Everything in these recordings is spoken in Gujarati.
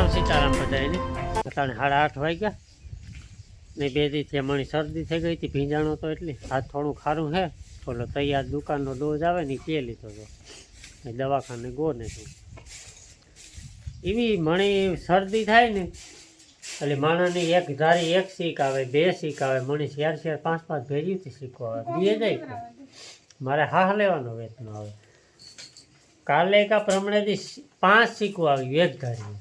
રામ રામ સીતારામ બધાને પોતાને સાડા આઠ વાગ્યા. ને બે દીથી મણી શરદી થઈ ગઈ હતી, ભીંજાણો તો એટલી હાથ થોડું ખારું છે. ઓલો તૈયાર દુકાનનો ડોઝ આવે ને એ લીધો હતો એ દવાખાને ગો ને શું એવી મણી શરદી થાય ને, એટલે માણસની એક ધારી, એક સીક આવે, બે સીક આવે. મણી શેર શેર, પાંચ પાંચ ભેજીથી શીખો આવે. બે જાય મારે હાહ લેવાનો વેતનો આવે. કાલે કા પ્રમાણેથી પાંચ શીખવું આવ્યું, એક ધારી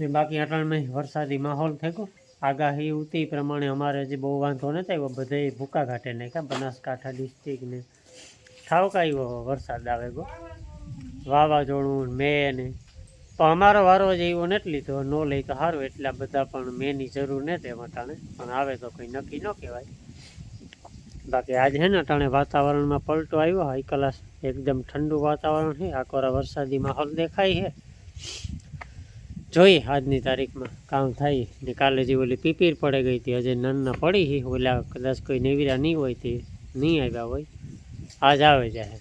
ને બાકી અટાણમાં વરસાદી માહોલ થઈ ગયો આગાહી ઉતી પ્રમાણે અમારે જે બહુ વાંધો નથી આવ્યો બધે ભૂકા ઘાટે નાખ્યા, બનાસકાંઠા ડિસ્ટ્રિક્ટને ને. ઠાવકા આવ્યો વરસાદ આવે ગયો વાવાઝોડું ને મે ને. તો અમારો વારો જ એવો નથી લીધો ન લઈ તો સારું એટલા બધા પણ મેની જરૂર નથી એમાં ટાણે પણ આવે તો કંઈ નક્કી ન કહેવાય. બાકી આજે છે ને અટાણે વાતાવરણમાં પલટો આવ્યો, હાઈ કલાસ એકદમ ઠંડુ વાતાવરણ છે, આકોરા વરસાદી માહોલ દેખાય છે. જોઈએ આજની તારીખમાં કામ થાય ને કાલે જે ઓલી પીપીર પડી ગઈ હતી, હજે નન્ના પડી છે ઓલા કદાચ કોઈ નેવીરા નહીં હોય તે નહીં આવ્યા હોય. આજ આવે જાય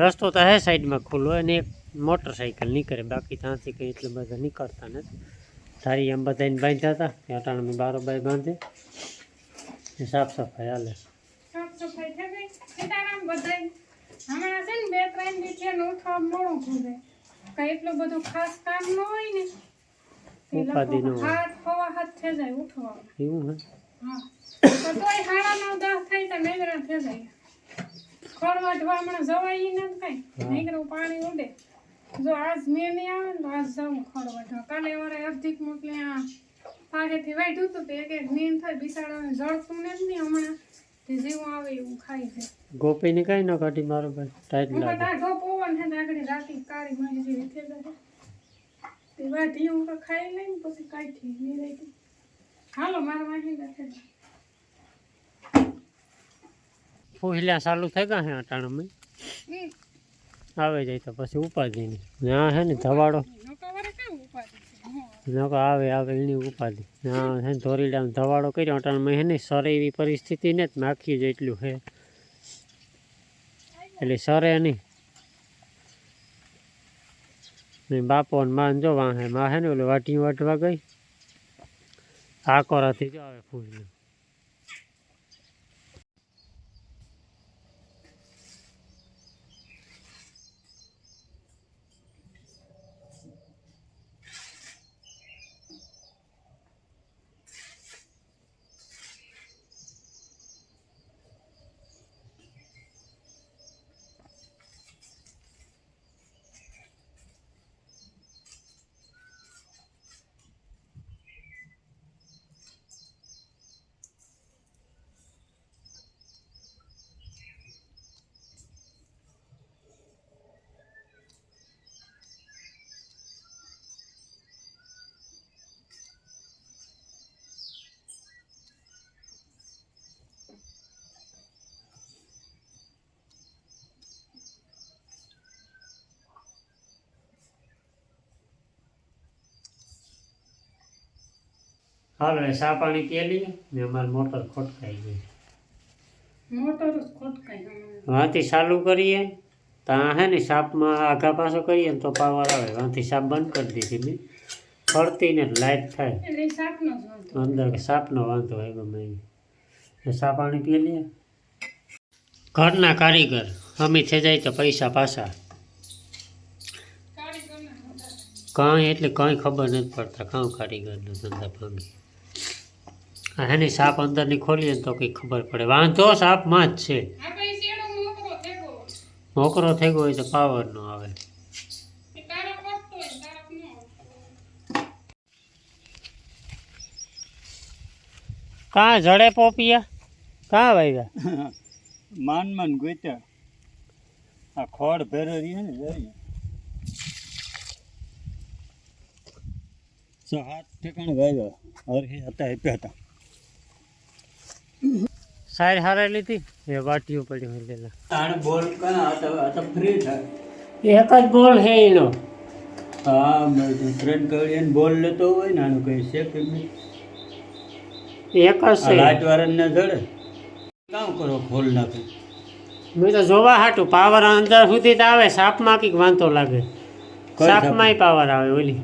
રસ્તો તો હે સાઈડમાં ખુલ્લો અને એક મોટરસાઇકલ નીકળે, બાકી ત્યાંથી કંઈ એટલું બધા નીકળતા નથી. તારી એમ બધાને બાંધ્યા હતા ત્યાં અટાણે મેં બાંધે. ને સાફ સફાઈ હાલે. હમણાં છે ને બે ત્રણ દિવસે ને ઉઠવા મોડું ખુલે કઈ એટલું બધું ખાસ કામ ન હોય ને ઉપાધિ ન હાથ હવા હાથ થઈ જાય ઉઠવા. એવું હે. જાય. જો આજ મેં નહીં આવે ને આજ જાઉં ખોળ વાટવા કાલે વારે અર્ધિક મોકલે આ પાસેથી વાઢ્યું હતું તો એક એક નીંદ થાય બિસાડાને જળતું ને જ નહીં હમણાં. તે જેવું આવે એવું ખાઈ છે ગોપીને કઈ ન કાઢી મારો ભાઈ ટાઈટ લાગે. ટાઢો પવન છે આગળ રાતી કાળી મારી જેવી થઈ જાય. વાઢી હું ખાઈ લઈને પછી કાઢી નિરાયતી હાલો મારા વાહી નથી ફૂહલ્યા ચાલુ થઈ ગયા છે અટાણામાં? આવે જાય તો પછી ઉપાધિ નહીં. ના હે ને ધવાડો. હં. નકો આવે આવે એની ઉપાધિ. ના હે ને ધોરીડા ધવાડો કર્યો અટાણામાં હે ને સરે એવી પરિસ્થિતિ ને જ નાખી જેટલું છે. એટલે સરે નહીં. ને બાપો ને માન જો વાહે, માહે ને ઓલું વાટી વાટવા ગઈ. આકોરાથી જો આવે ફૂલ હાલો એ સા પાણી પીએ લઈએ ને અમારી મોટર ખોટકાઈ ગઈ. મોટર ખોટકાઈ. વાંથી ચાલુ કરીએ. ત્યાં હે ને સાપમાં આઘા પાછો કરીએ ને તો પાવર આવે. વાંથી સાપ બંધ કરી દીધી મેં. ફરતી ને લાઇટ થાય. અંદર સાપનો વાંધો એ. એ સા પાણી પી લઈએ ઘરના કારીગર. અમે થઈ જાય તો પૈસા પાછા. કાંઈ એટલે કાંઈ ખબર નથી પડતા. કાં કારીગરનો ધંધા ભાંગી. હેની સાપ અંદરની ખોલીએ ને તો કંઈ ખબર પડે. વાંધો સાપમાં જ છે. મોકરો થઈ ગયો હોય તો પાવર નો આવે. કાં જડે પોપિયા? કાં વાગ્યા માન માન ગોત્યા આ ખોડ ભેરો રહી ને જરી. સો હાથ ઠેકાણે વાવ્યા હરખી હતા આપ્યા હતા. સાર હારે લીધી. એ વાટીઓ પડી હોય લેલા તાણ બોલ કાં આ તો ફ્રી થાય એક જ બોલ હે એનો. હા ટ્રેન કરીને બોલ લેતો હોય ને આનું કઈ છે કે નહીં? એક જ છે. લાઈટ વાળાને જડે. કામ કરો ખોલ નાખે. મેં તો જોવા હાટું પાવર અંદર સુધી તો આવે સાપમાં કંઈક વાંધો લાગે. સાપમાંય પાવર આવે ઓલી.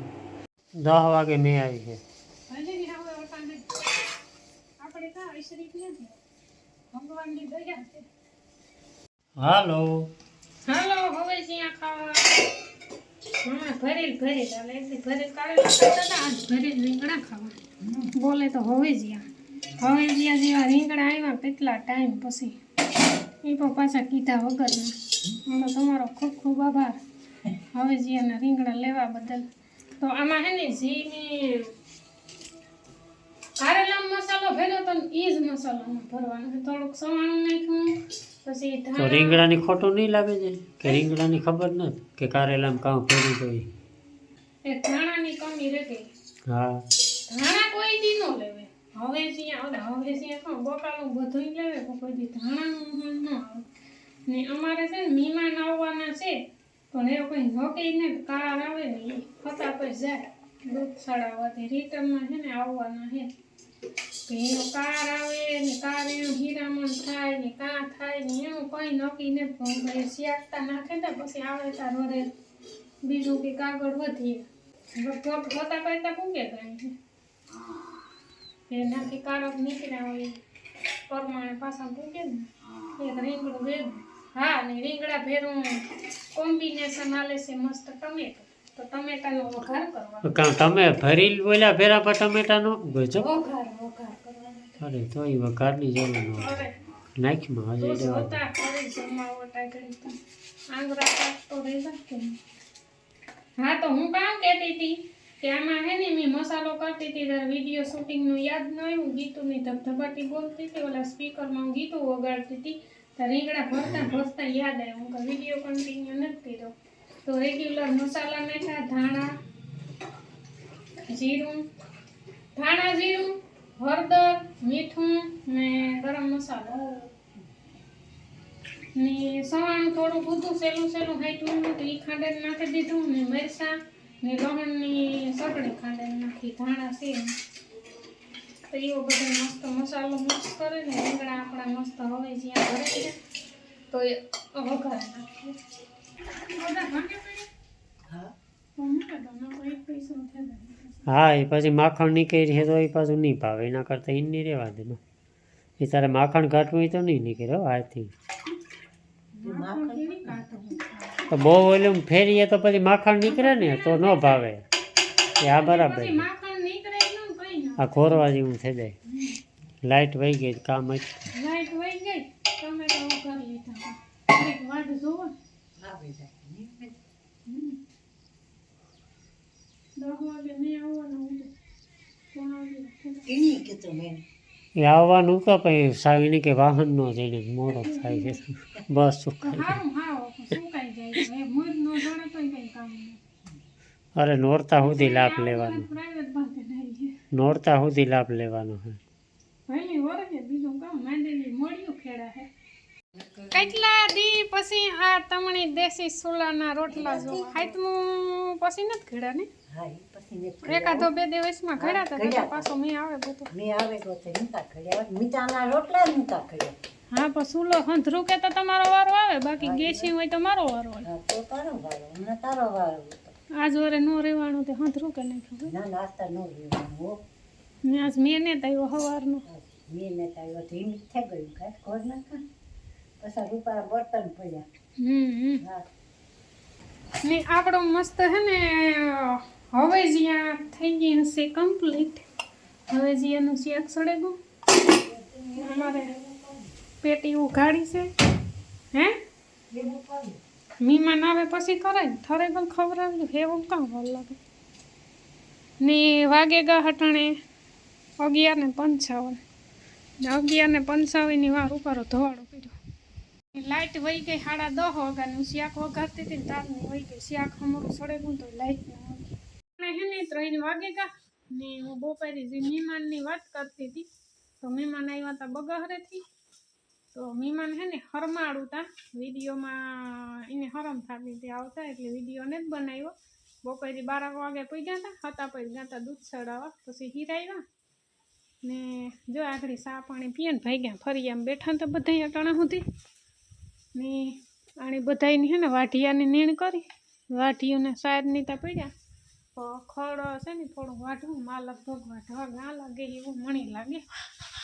દસ વાગે મેં આવી છે હજી બી હવે અટાણે આપણે કાં ઈશ્વરી નથી ભગવાનની દયા છે હાલો. હાલો હવે ત્યાં ખાવા? હા ભરેલ ભરેલ. હાલે એટલે ભરેલ કાઢેલા ખાતા હતા આજ ભરેલ રીંગણા ખાવા. બોલે તો હવે જ્યાં હવે જ્યાં જેવા રીંગણા આવ્યા કેટલા ટાઈમ પછી? એ પણ પાછા કીધા વગરના હમણાં તમારો ખૂબ ખૂબ આભાર. હવે જ્યાંના રીંગણા લેવા બદલ. તો આમાં હે ને જીને કારેલા મસાલો ભેગો તો ઈ જ મસાલામાં ભરવાનો છે. થોડુંક સવાણું નાખ્યું પછી તો રીંગણાની ખોટું નહીં લાગે છે? કે રીંગણાની ખબર ન કે કારેલામાં કામ ફેરી ગઈ એ ધાણાની કમી રહે હા. ધાણા કોઈ દી નો લેવે. હવે જ્યાં હવે હવે જ્યાં કોણ બકાલું બધું લેવે કોઈ દી ધાણાનું ન આવે. ને અમારે છે ને મહેમાન આવવાના છે પણ એ કોઈ નોકરી ને કાર આવે ને ફટાફટ જાય. દૂધ સડાવવાથી રિટર્નમાં છે ને આવવાના છે. એનો કાર આવે ને કાર એનું હીરામણ થાય, ને કાં થાય, ને એનું કંઈ નક્કી ને શિયાળતા નાખે ને પછી આવે તાર વરે બીજું કે કાગળ વધીએ. ગપ હોતા કરતા પૂગે ગઈ એનાથી કારક નીકળ્યા હોય પરમાણે પાછા પૂગે ને એક રીંગણું ભેગું હા, ને રીંગણા ભેરું કોમ્બિનેશન આલે છે મસ્ત ટમેટો. કાં તમે ભરી બોલ્યા ફેરા પર ટમેટાનો ગજબ અરે તો એ વઘારની જરૂર ન નાખમાં હજી દેવા. કે? હા તો હું કામ કહેતી હતી કે આમાં હે ને મેં મસાલો કરતી હતી ત્યારે વીડિયો શૂટિંગનું યાદ ન આવ્યું ગીતુની ધબધબાટી બોલતી હતી ઓલા સ્પીકરમાં હું ગીતું વગાડતી હતી ત્યારે રીંગણા ભરતા ભરતા યાદ આવ્યું હું વીડિયો કન્ટિન્યુ નથી કર્યો. તો રેગ્યુલર મસાલા નાખ્યા, ધાણા, જીરું. ધાણા, જીરું, હળદર, મીઠું ને ગરમ મસાલો. ને સવાણું થોડું બધું સહેલું સેલું હાઈટું તો એ ખાંડેલ નાખી દીધું ને મરચાં ને લવણની સગડી ખાંડેલ નાખી ધાણા છે. તો એવો બધો મસ્ત મસાલો મિક્સ કરે ને રીંગણા આપણા મસ્ત હવે જ્યાં ભરે છે તો એ વઘારે નાખીએ. હા એ પછી માખણ નીકળી છે તો એ પાછું નહીં ભાવે. એના કરતાં એ નહીં રહેવા દે. એ તારે માખણ કાઢવું હોય તો નહીં નીકળે હાથી તો બહુ ઓલું ફેરીએ તો પછી માખણ નીકળે ને તો ન ભાવે. એ આ બરાબર આ ખોરવા જેવું થઈ જાય. લાઇટ વહી ગઈ કામ જ. લાઈટ વહી ગઈ? ટમેટા કરી લીધા. વાટ જોવો. દસ વાગે આવવાનું તો પછી સાવીને કે વાહન નો જઈને મોડો થાય છે. બસ સુકાઈ જાય. અરે નોરતા સુધી લાભ લેવાનો. જાય નોરતા સુધી લાભ લેવાનો છે બીજું કામ માંડેલી ખેડા હે. કેટલા દી પછી આ તમણી દેશી સુલાના રોટલા જો હાથમું પછી નથી ઘડા ને? એકાદો બે દિવસમાં ખેડા હતા તો પાછો મેં આવે બધો. હા પણ સુલો હંધરું કે તો તમારો વારો આવે બાકી ગેસી હોય તો મારો વારો આવે. આજ વરે નો રહેવાનું તે હંધરું કે નહીં ખબર? ને આજ મેં ને આવ્યો સવારનો હમ હમ. ને આપણો મસ્ત હે ને હવે જ્યાં થઈ ગઈ હશે કમ્પ્લીટ હવે જ્યાંનું શેક સડે ગયું અમારે પેટી ઉઘાડી છે. હે? મીમાન આવે પછી કરે થરે ગલ ખવડાવ્યું એવું કામ વાર લાગે? ને વાગે ગા હટાણે અગિયાર ને પંચાવન. અગિયાર ને પંચાવનની વાર ઉપર ધોવાડો કર્યો. લાઇટ વહી ગઈ સાડા દસ વાગ્યાનું શિયાક વઘારતી હતી તારની વહી ગઈ. શિયાક અમારું સડે ગયું તો લાઇટ ના આવી અને હે ને ત્રણ વાગે ગા, ને હું બપોરે જે મહેમાનની વાત કરતી હતી, તો મહેમાન આવ્યા હતા બગહરેથી. તો મહેમાન હે ને હરમાળું તા, વિડીયોમાં એને હરમ થતી હતી આવતા, એટલે વીડિયો ને જ બનાવ્યો. બપોરે બાર વાગે પૂગ્યા હતા હતા પછી ગાતા દૂધ ચડાવવા, પછી હીરાવ્યા ને જો આગળ સા પાણી પીએ ને ભાઈ ગયા ફરી આમ બેઠા તો બધા અટાણા સુધી. ને આણી બધાયની હે ને વાઢિયાની નીણ કરી વાઢીઓને સાર નીતા પડ્યા. તો ખડ છે ને થોડું વાઢવું માં લગભગ વાઢવા ગા લાગે, એવું મણી લાગે.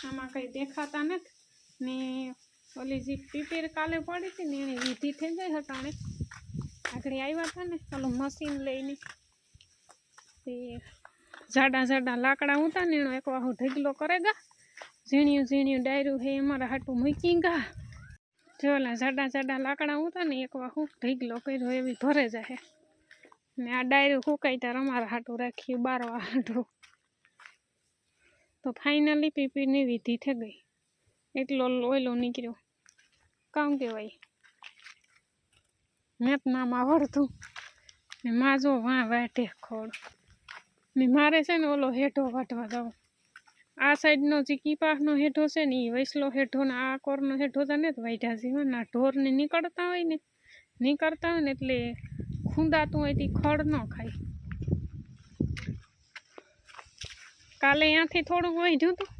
આમાં કંઈ દેખાતા નથી. ને ઓલી જે પીપીર કાલે પડી હતી ને એની વિધિ થઈ જાય હટાણે. આગળ આવ્યા હતા ને ઓલું મશીન લઈને. તે જાડા જાડા લાકડા ઉતા ને એનો એક વાહો ઢગલો કરેગા ઝીણ્યું ઝીણ્યું ડાયરું હે, અમારા હાટું મૂકી ગા. જો ઓલા જાડા જાડા લાકડા ઉતા ને એક વાહુ ઢીગલો કર્યો એવી ભરે જાય ને આ ડાયરું ફૂંકાઈ તાર અમારા હાટું રાખ્યું બારવા હાટું. તો ફાઇનલી પીપીની વિધિ થઈ ગઈ. એટલો ઓયલો નીકળ્યો. કામ કહેવાય? મેં તો આવડતું. ને માં જો વાં વાટે ખોડ ને મારે છે ને ઓલો હેઠો વાટવા જાવ આ સાઈડનો જે કીપાહનો હેઠો છે ને એ વૈસલો હેઠો ને આ કોરનો હેઠો તો ને વાઈઢા છે આ ઢોરને નીકળતા હોય ને નીકળતા હોય ને એટલે ખૂંદાતું હોય તે ખડ ન ખાય. કાલે અહીંયાથી થોડું વાઢ્યું હતું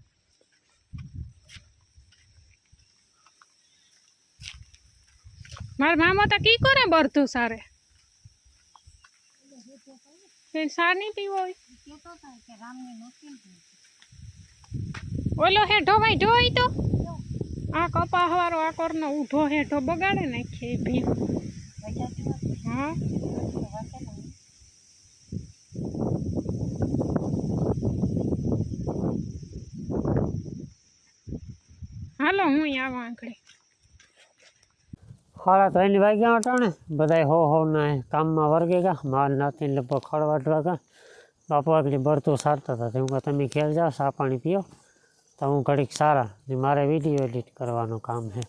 મારા મામા તો કી કરે બરતું સારે? તે સાર નહીં પીવો હોય? ઓલો હેઠો વાઢ્યો હોય તો. આ કપા વાળો આ કોરનો ઊભો હેઠો બગાડે નાખીએ ભીમ. હા. હાલો, હું આવા આંકડે સાડા ત્રણ વાગ્યા અટાણે બધા હો હો ના કામમાં વર્ગે ગયા. માર નાથી લગભગ ખડવાડવા ગયા બાપુ આગળ બરતું સારતા હતા. તેમ કે તમે ખેલ જાઓ, સા પાણી પીઓ. તો હું ઘડીક સારા ને મારે વીડિયો એડિટ કરવાનું કામ છે.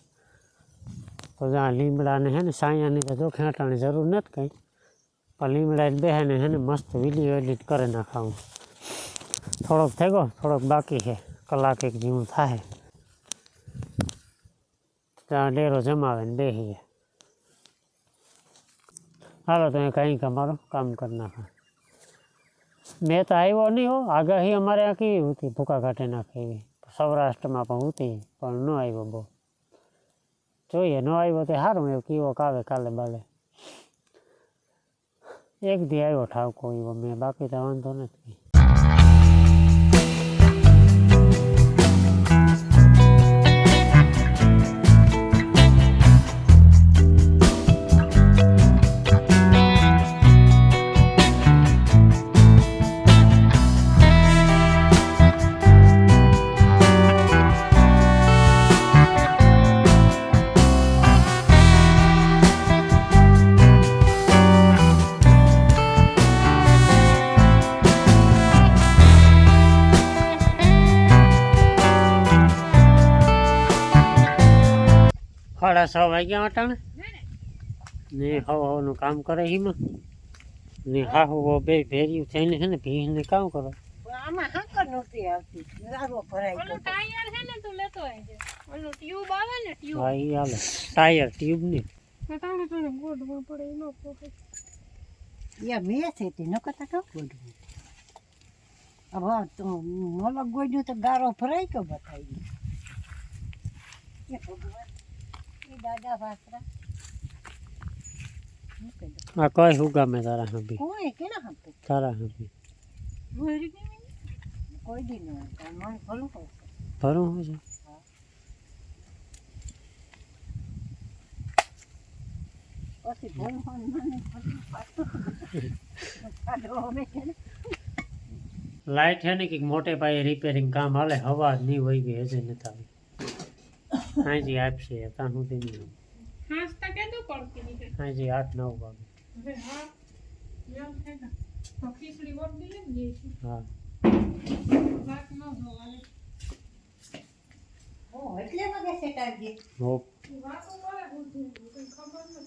તો જ્યાં લીમડાને હે ને સાયાની તો જો ખેંટાણી જરૂર નથી કંઈ. પણ લીમડા બેહે ને હે ને મસ્ત વીડિયો એડિટ કરી નાખાવું. થોડોક થઈ ગયો થોડોક બાકી છે. કલાક એક જેવું થાય. ત્યાં ડેરો જમાવે ને બેસીએ હાલો તમે કંઈક અમારું કામ કરી નાખો. મેં તો આવ્યો નહીં હો. આગાહી અમારે આ કેવી હતી? ભૂકા કાઢી નાખે એવી. સૌરાષ્ટ્રમાં પણ ઉતી પણ ન આવ્યો બહુ. જોઈએ, ન આવ્યો તે સારું એવું કેવો કાવે કાલે બાલે. એક દી આવ્યો ઠાવકો એવો મેં બાકી તો વાંધો નથી. સાડા છ વાગ્યા અટાણે ને? હવ હવનું કામ કરે એમાં. ને હા હો બે ભેર્યું થઈને છે ને ભીને કામ કરો. આમાં હાકર નહોતી આવતી. ગારો ભરાઈ ઓલું ટાયર છે ને તું લેતો આવજે. ઓલું ટ્યુબ આવે ને ટ્યુબ હા ટાયર ટ્યુબની તાણે તાણે ગોડવા પડે એનો પોતે ગયો મેં થતી ન કરતા તો ગોડવું હવે તો ગોડ્યું તો ગારો ભરાઈ ગયો બતાવી એ ભગવાન. આ કઈ ગમે તારા હાંભી? કોઈ કેના હાંભે? તારા હાંભી. કોઈ દી ન હોય ભરું શું છે? પછી હોય મને કે ને? છે ને કંઈક મોટે પાયે રિપેરિંગ કામ હાલે હવા નહીં વહી ગઈ હજી નથી આવી હાજી આપશે ત્યાં સુધી નહીં આવે. હાસ પડતી નીકળે હાજી આઠ નવ વાગે. હવે હા એમ થાય ને. તો ખીચડી વળતી ને જઈશું હા. વાત ન જોવાને ઓ એટલે મને સેટ આવી હો વાતો કરે બુદ્ધિ ખબર નથી